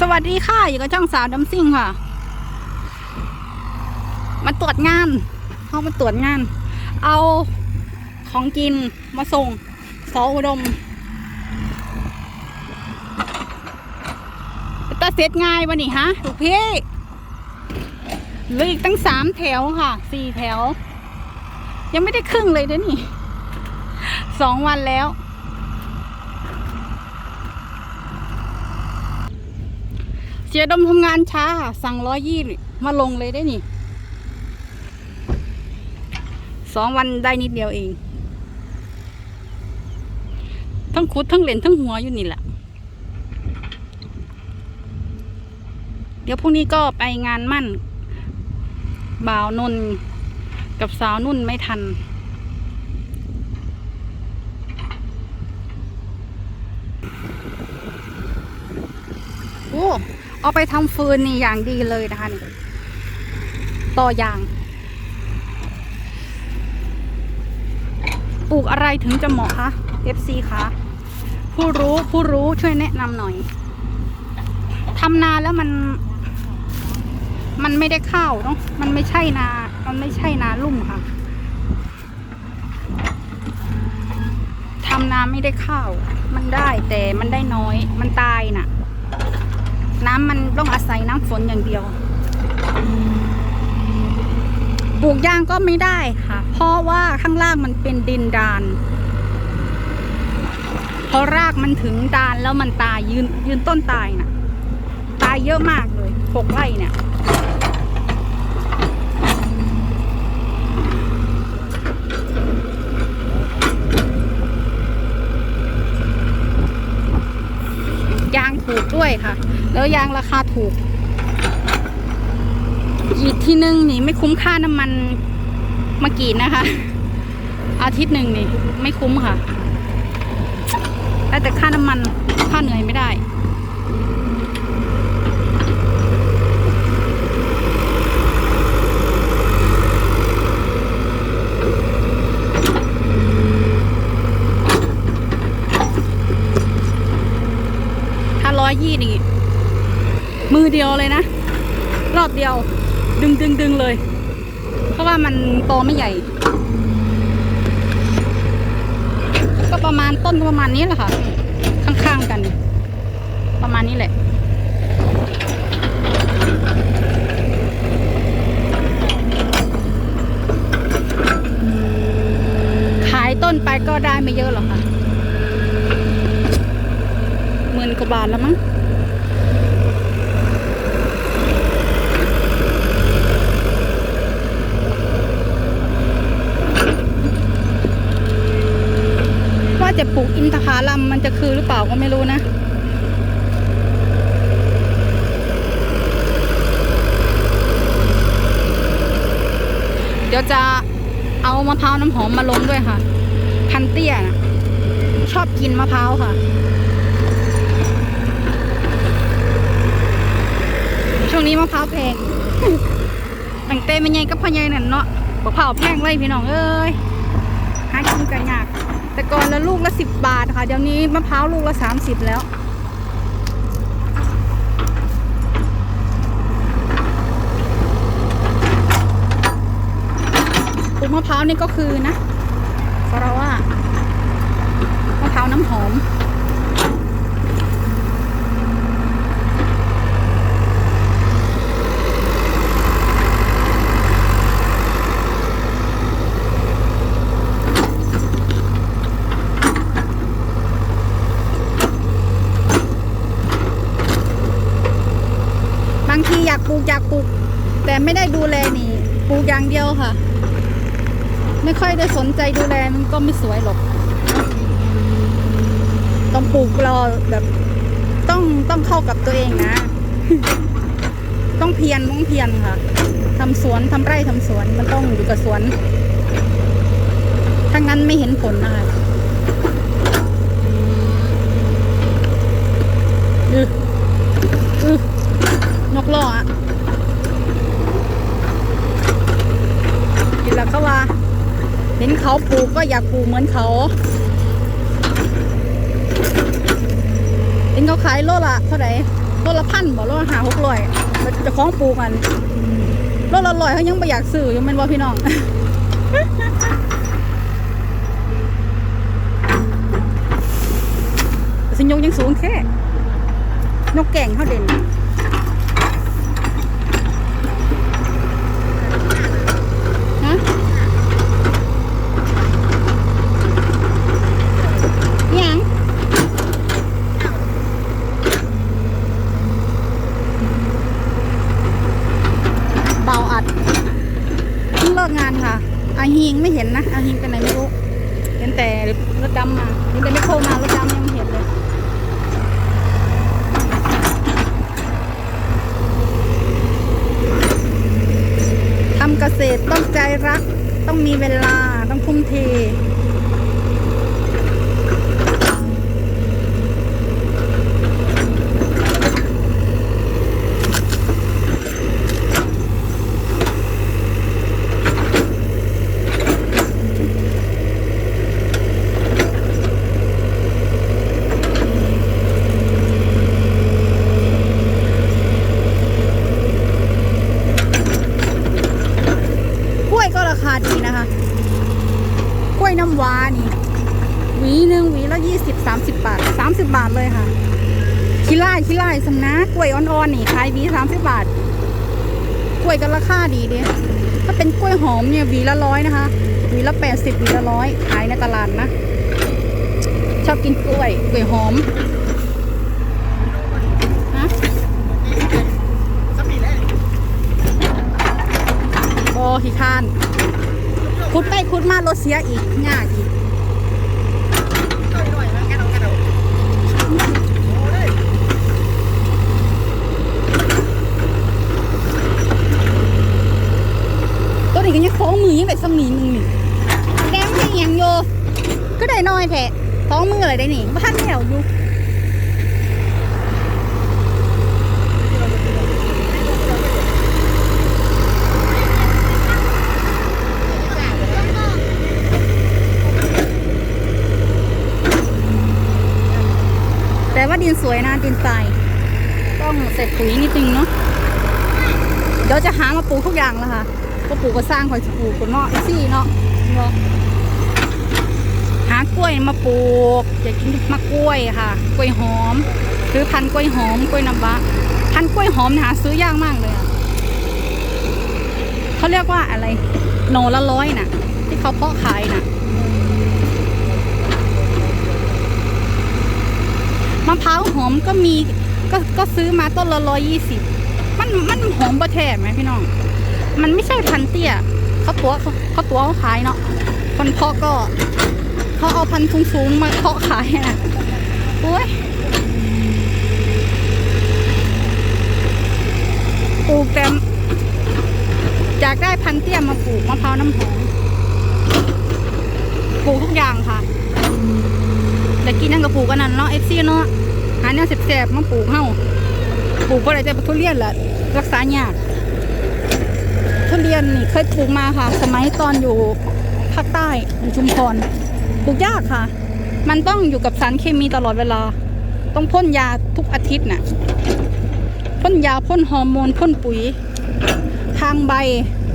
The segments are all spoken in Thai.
สวัสดีค่ะ อยู่กับช่องสาวดัมซิ่งค่ะ มาตรวจงานเขามาตรวจงาน เอาของกินมาส่งสออุดมตาเสร็จง่ายวะนี่ฮะถูกพี่เหลืออีกตั้งสามแถวค่ะสี่แถว ยังไม่ได้ครึ่งเลยเด้อนี่สองวันแล้ว เสียดมทำงานช้าค่ะ สั่งร้อยยี่มาลงเลยได้นี่สองวันได้นิดเดียวเอง ทั้งคุดทั้งเหรียญทั้งหัวอยู่นี่แหละ เดี๋ยวพรุ่งนี้ก็ไปงานมั่น บ่าวนนท์กับสาวนุ่นไม่ทัน โอ้ เอาไปทำฟืนนี่อย่างดีเลยนะคะนี่ต่อยาง ปลูกอะไรถึงจะเหมาะคะ FC คะผู้รู้ผู้รู้ช่วยแนะนำหน่อยทำนาแล้วมันมันไม่ได้ข้าวเนาะ มันไม่ใช่นา มันไม่ใช่นาลุ่มค่ะ ทำนาไม่ได้ข้าว มันได้แต่มันได้น้อย มันตายน่ะ น้ำมันต้องอาศัยน้ำฝนอย่างเดียว ปลูกยางก็ไม่ได้ค่ะ เพราะว่าข้างล่างมันเป็นดินดาน พอรากมันถึงดานแล้วมันตายยืนยืนต้นตายน่ะ ตายเยอะมากเลยหกไร่เนี่ยางถูกด้วยค่ะ แล้วยางราคาถูก อีกที่หนึ่งนี่ไม่คุ้มค่าน้ำมันมากี่นะคะ อาทิตย์หนึ่งนี่ ไม่คุ้มค่ะได้แต่ค่าน้ำมันค่าเหนื่อยไม่ได้ถ้าร้อยยี่นี่ มือเดียวเลยนะ รอบเดียว ดึงดึงดึงเลย เพราะว่ามันโตไม่ใหญ่ ก็ประมาณต้นประมาณนี้แหละค่ะ ข้างๆกัน ประมาณนี้แหละขายต้นไปก็ได้ไม่เยอะหรอกค่ะหมื่นกว่าบาทแล้วมั้ง จะปลูกอินทผลัมมันจะคือหรือเปล่าก็ไม่รู้นะเดี๋ยวจะเอามะพร้าวน้ำหอมมาลงด้วยค่ะ พันเตี้ยนะชอบกินมะพร้าวค่ะ ช่วงนี้มะพร้าวแพงตั้งแต่ไม่ใหญ่กับพ่อใหญ่นั่นเนาะมะพร้าวแพงเลยพี่น้องเอ้ยหากินกันยาก แต่ก่อนละลูกละสิบบาทค่ะ เดี๋ยวนี้มะพร้าวลูกละสามสิบแล้ว ปลูกมะพร้าวนี่ก็คือนะเพราะว่ามะพร้าวน้ำหอม บางทีอยากปลูกอยากปลูก แต่ ไม่ได้ดูแลนี่ปลูกอย่างเดียวค่ะ ไม่ค่อยได้สนใจดูแลมันก็ไม่สวยหรอก ต้องปลูกรอแบบต้องต้องเข้ากับตัวเองนะ ต้องเพียรต้องเพียรค่ะทำสวนทำไร่ทำสวนมันต้องอยู่กับสวน ถ้างั้นไม่เห็นผลนะคะอืออือนกล่ออะ กินแล้วก็ว่า เห็นเขาปลูกก็อยากปลูกเหมือนเขาเห็นเขาขายโลละเท่าไหร่รถละพันบอกรถละหาหกร้อยจะคล้องปลูกกันรถละร้อยเขายังไม่อยากซื้อยังเป็นว่าพี่น้องสิยงยังสูงแค่นกแก่งเขาเด่น ฮะอิหยังเบาอัดเพิ่งเลิกงานค่ะ อาฮิงไม่เห็นนะ อาฮิงไปไหนไม่รู้ เห็นแต่รถดำมาเห็นแต่ไม่โครมารถดำยังไม่เห็นเลย ทำเก ษตรต้องใจรัก ต้องมีเวลาต้องทุ่มเท กล้วยก็ราคาดีนะคะ กล้วยน้ำว้านี่หวีหนึ่งหวีละยี่สิบสามสิบบาทสามสิบบาทเลยค่ะ ขี้ไล่ขี้ไล่สำนะกกล้วยอ่อนๆนี่ขายวีสามสิบบาท กล้วยก็ราคาดีเด้ถ้าเป็นกล้วยหอมเนี่ยวีละร้อยนะคะวีละแปดสิบวีละร้อยขายในตลาดนะ ชอบกินกล้วยกล้วยหอมฮะโอ้ขี้ข้าน คุดไปคุดมารถเสียอีกยากอีก ตัวนี้ก็ยังโค้ง มือยังแบบสมีมึงนี่แดงยังยังโยก็ได้น้อยแผะสองมืออะไรได้นี่บ้านแถวอยู่แต่ว่าดินสวยนะดินทรายต้องเสร็จปุ๋ยนิดนึงเนาะเดี๋ยวจะหามาปลูกทุกอย่างแล้วค่ะ ก็ปลูกก็สร้างคอยปลูกก็เนาะซี่เนาะเนาะหากล้วยมาปลูกอยากกินมะกล้วยค่ะ กล้วยหอมซื้อพันกล้วยหอมกล้วยน้ำว้าพันกล้วยหอมหาซื้อยากมากเลยอะเขาเรียกว่าอะไรโหนละร้อยน่ะ ที่เขาเพาะขายน่ะมะพร้าวหอมก็มีก็ก็ซื้อมาต้นละร้อยยี่สิบมันมันหอมบะแท้ไหมพี่น้อง มันไม่ใช่พันเตี้ยเขาตัวเขาเขาตัวเขาขายเนาะคนเพาะก็เขาเอาพันธุ์สูงๆมาเพาะขายนะโอ้ยปลูกแต่อยากได้พันเตี้ยมาปลูกมะพร้าวน้ำหอมปลูกทุกอย่างค่ะแต่กินนั่นก็ปลูกกันนั่นเนาะเอฟซีเนาะหาเนี่ยแสบๆมาปลูกเฮาปลูกอะไรแต่ทุเรียนแหละรักษายาก ทุเรียนนี่เคยปลูกมาค่ะ สมัยตอนอยู่ภาคใต้อยู่ชุมพรปลูกยากค่ะ มันต้องอยู่กับสารเคมีตลอดเวลา ต้องพ่นยาทุกอาทิตย์น่ะพ่นยาพ่นฮอร์โมนพ่นปุ๋ย ทางใบ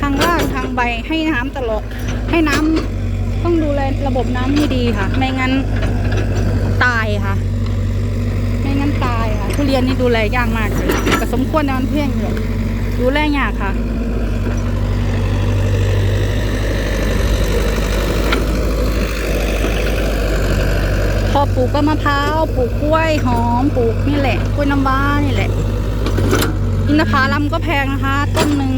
ทางรากทางใบให้น้ำตลอด ให้น้ำต้องดูแลระบบน้ำให้ดีค่ะ ไม่งั้นตายค่ะ ไม่งั้นตายค่ะทุเรียนนี่ดูแลยากมากเลยแต่สมควรนะมันเพียงอยู่ดูแลยากค่ะ พอปลู กก็มะพร้าวปลูกกล้วยหอมปลูกนี่แหละกล้วยน้ำว้านี่แหละอินทผลัมก็แพงนะคะ ต้นหนึ่ง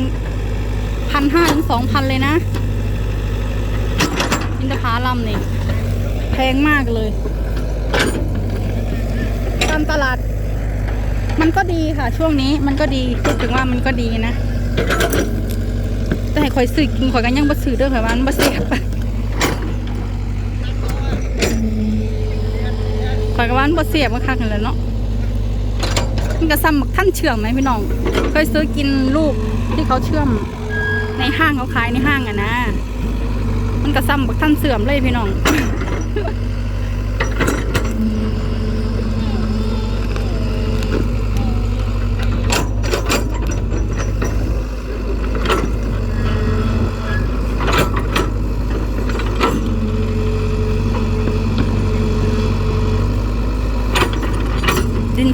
พันห้าถึงสองพันเลยนะ อินทผลัมนี่แพงมากเลยตามตลาด มันก็ดีค่ะ ช่วงนี้มันก็ดีพูดถึงว่ามันก็ดีนะ แต่ให้คอยซื้อกินคอยกันยังบ่ซื้อเด้อค่ะมันบ่เสียบ คอยกันว่ามันบ่เสียบก็คักกันแหละเนาะมันก็ซ้ำบักท่านเชื่อมไหมพี่น้องเคยซื้อกินลูกที่เขาเชื่อม ในห้างเขาขายในห้างอะนะ มันก็ซ้ำบักท่านเสื่อมเลยพี่น้อง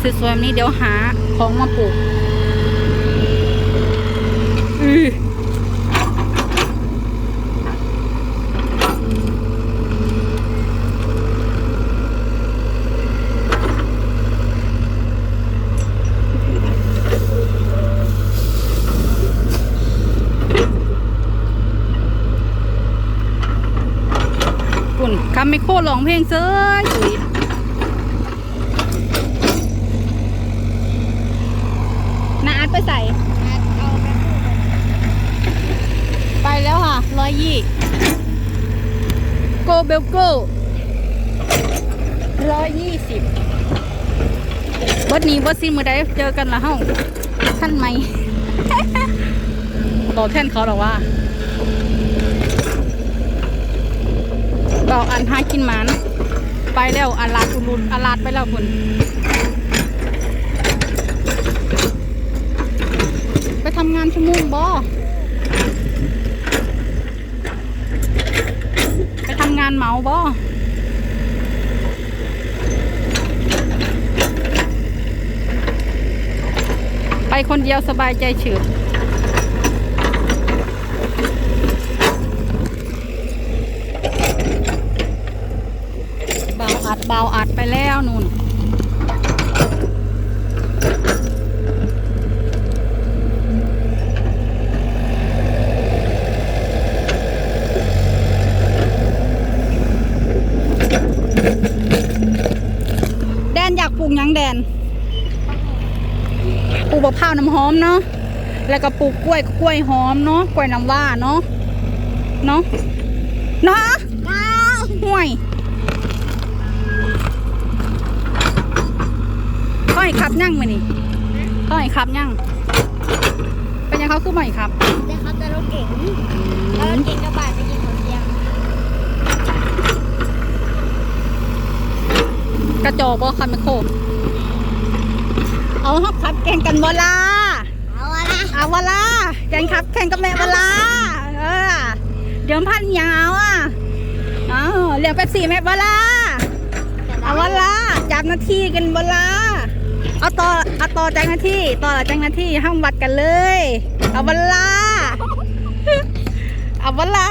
สวยๆแบบนี้เดี๋ยวหาของมาปลูกอือคุณคำไม่โคร้องเพลงเซ้ยาอัดไปใส่เอาไปไปแล้วค่ะร้อยยี่โกเบลโกร้อยยี่สิบวันนี้วันซิมือใดเจอกันละเฮ้าท่านไหมบอกแท่นเขาหรอว่าบอกอันหากินมันไปแล้วอันลาดอุลุนอันลาดไปแล้วคุณ ไป ทำงานชั่วโมงบอไปทำงานเมาบ่ไปคนเดียวสบายใจเฉยเบาอัดเบาอัดไปแล้วนุ่น แดนอยากปลูกหยังแดน ปลูกมะพร้าวน้ำหอมเนาะแล้วก็ปลูกกล้วยกล้วยหอมเนาะกล้วยน้ำว้าเนาะเนาะเนาะน้าห่วยเขาให้ขับยั่งมานี่เขาให้ขับยั่งเป็นยังเขาคือใหม่ครับเดี๋ยวเขาจะรถเก๋งแล้วรถเก๋งกระบะไปกินของเที่ยงกระจอกบ่คันไม่โคก เอาฮับขับแข่งกันบ่ล่ะเอาอะนะเอาวะล่ะแข่งขับแข่งกับแม่วะล่ะเออเดี๋ยวพันยาวอะเอาเลี้ยงเป๊ปซี่แม่วะล่ะเอาวะล่ะจับหน้าที่กันวะล่ะเอาต่อเอาต่อจากหน้าที่ต่อจากหน้าที่ห้ามวัดกันเลย เอาวะล่ะเอาวะล่ะ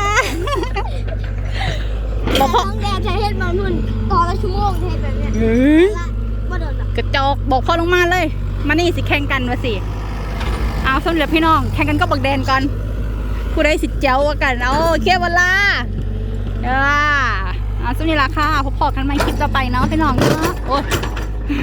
บอกพ่อน้องแดงใช้เฮ็ดบอลทุนต่อละชั่วโมงเฮ็ดแบบเนี้ยเฮ้ยละบ่โดนหรอกกระจอกบอกพ่อลงมาเลย มานี่สิแข่งกันมาสิ เอาสำหรับพี่น้อง แข่งกันก็บักแดนก่อนผู้ใดสิเจ้ากว่ากันเอาเคียวเวลาเออเอาสำหรับราคาพบพอกันใหม่คลิปต่อไปเนาะพี่น้องเนาะโอ้